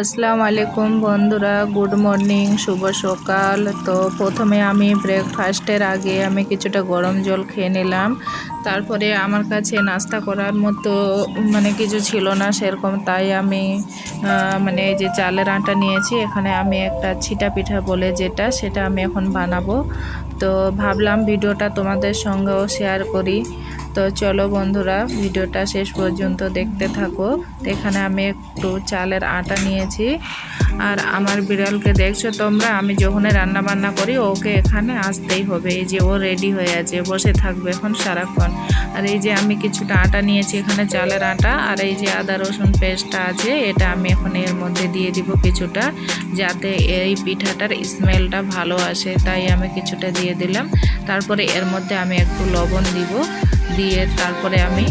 আসসালামু আলাইকুম বন্ধুরা গুড মর্নিং শুভ সকাল। তো প্রথমে আমি ব্রেকফাস্টের আগে আমি কিছুটা গরম জল খেয়ে নিলাম। তারপরে আমার কাছে নাস্তা করার মতো মানে কিছু ছিল না সেরকম, তাই আমি মানে যে চালের আটা নিয়েছি, এখানে আমি একটা ছিটা পিঠা বলে যেটা, সেটা আমি এখন বানাবো। তো ভাবলাম ভিডিওটা তোমাদের সঙ্গেও শেয়ার করি। তো চলো বন্ধুরা, ভিডিওটা শেষ পর্যন্ত দেখতে থাকো। এখানে আমি একটু চালের আটা নিয়েছি। আর আমার বিড়ালকে দেখছ তোমরা? আমি যখনই রান্না বান্না করি, ওকে এখানে আসতেই হবে। এই যে ও রেডি হয়ে আছে, বসে থাকবে এখন সারাক্ষণ। আর এই যে আমি কিছুটা আটা নিয়েছি, এখানে চালের আটা। আর এই যে আদা, রসুন পেস্টটা আছে, এটা আমি এখন এর মধ্যে দিয়ে দিব কিছুটা, যাতে এই পিঠাটার স্মেলটা ভালো আসে। তাই আমি কিছুটা দিয়ে দিলাম। তারপরে এর মধ্যে আমি একটু লবণ দিব। দিয়ে তারপরে আমি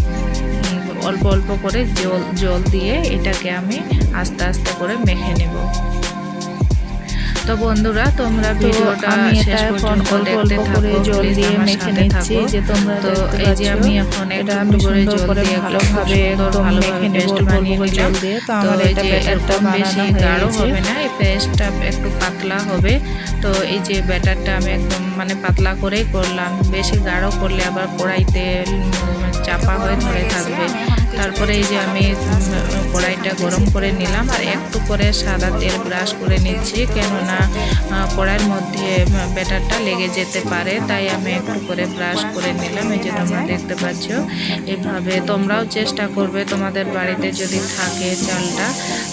অল্প অল্প করে জল জল দিয়ে এটাকে আমি আস্তে আস্তে করে মেখে নেব। তো বন্ধুরা তোমরা ভিডিওটা শেষ পর্যন্ত দেখতে থাকো জল দিয়ে মেখে নিচ্ছি। যে তোমরা তো এই যে আমি এখন এটা আমি করে জল দিয়ে ভালোভাবে একদম মেখে নেব বানিয়ে জল দিয়ে তো আমার এটা যে ব্যাটারটা বেশি গাঢ় হবে না এই পেস্টটা একটু পাতলা হবে। তো এই যে ব্যাটারটা আমি একদম মানে পাতলা করেই করলাম বেশি গাঢ় করলে আবার কড়াইতে চাপা হয়ে ধরে থাকবে। তারপরে এই যে আমি কড়াইটা গরম করে নিলাম আর একটু করে সাদা তেল ব্রাশ করে নিচ্ছি। কেননা কড়াইয়ের মধ্যে ব্যাটারটা লেগে যেতে পারে, তাই আমি একটু করে ব্রাশ করে নিলাম। এই যে তোমরা দেখতে পাচ্ছ, এভাবে তোমরাও চেষ্টা করবে তোমাদের বাড়িতে যদি থাকে চালটা।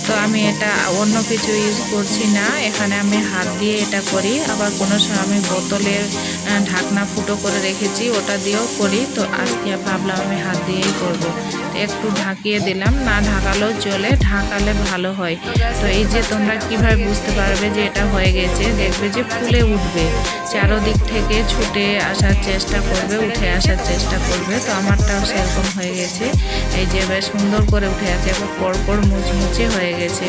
তো আমি এটা অন্য কিছু ইউজ করছি না, এখানে আমি হাত দিয়ে এটা করি। আবার কোনো সময় আমি বোতলের ঢাকনা ফুটো করে রেখেছি, ওটা দিয়েও করি। তো আজকে ভাবলাম আমি হাত দিয়েই করব। একটু ঢাকিয়ে দিলাম, না ঢাকালেও চলে, ঢাকালে ভালো হয়। তো এই যে তোমরা কীভাবে বুঝতে পারবে যে এটা হয়ে গেছে, দেখবে যে ফুলে উঠবে। চারোদিক থেকে ছুটে আসার চেষ্টা করবে, উঠে আসার চেষ্টা করবে। তো আমারটাও সেরকম হয়ে গেছে। এই যে বেশ সুন্দর করে উঠে আছে এবং পরপর মুচমুচে হয়ে গেছে।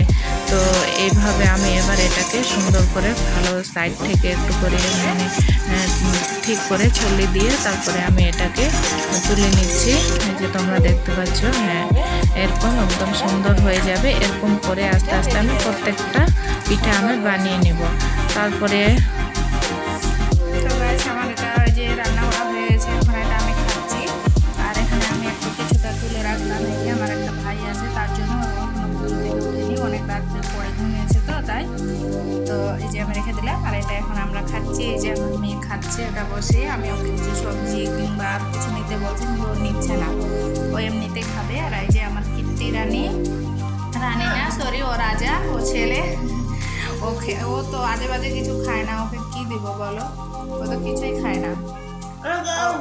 তো এইভাবে আমি এবার এটাকে সুন্দর করে ভালো সাইড থেকে একটু করে মানে ঠিক করে ছল্লি দিয়ে তারপরে আমি এটাকে তুলে নিচ্ছি। যে তোমরা দেখতে পাচ্ছ হ্যাঁ এরকম একদম সুন্দর হয়ে যাবে। এরকম করে আস্তে আস্তে আমি প্রত্যেকটা পিঠা আমি বানিয়ে নেব। তারপরে আমার এটা যে রান্না এটা আমি খাচ্ছি। আর এখানে আমি একটু কিছুটা তুলে রাখলাম। আমার একটা ভাই আছে, তার জন্য অনেক তো, তাই এই যে রেখে দিলাম, আর এটা এখন আমরা খাচ্ছি। এই যে আমার মেয়ে খাচ্ছে ওটা বসে। আমি ওকে কিছু সবজি কিংবা আর কিছু নিতে বলছি ও নিচ্ছে না। ও এমনিতে খাবে, আর এই যে আমার কীর্তি রানী। রানী না সরি ও রাজা, ও ছেলে। ও খে- ও তো আজে বাজে কিছু খায় না। ওকে কি দিব বলো? ও তো কিছুই খায় না।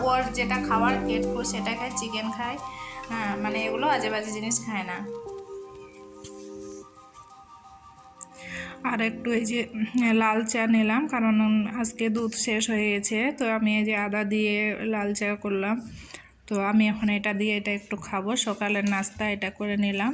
ওর যেটা খাওয়ার পেট সেটা খায় চিকেন খায়। হ্যাঁ মানে এগুলো আজে বাজে জিনিস খায় না। আর একটু এই যে লাল চা নিলাম, কারণ আজকে দুধ শেষ হয়ে গেছে। তো আমি এই যে আদা দিয়ে লাল চা করলাম। তো আমি এখন এটা দিয়ে এটা একটু খাব। সকালের নাস্তা এটা করে নিলাম।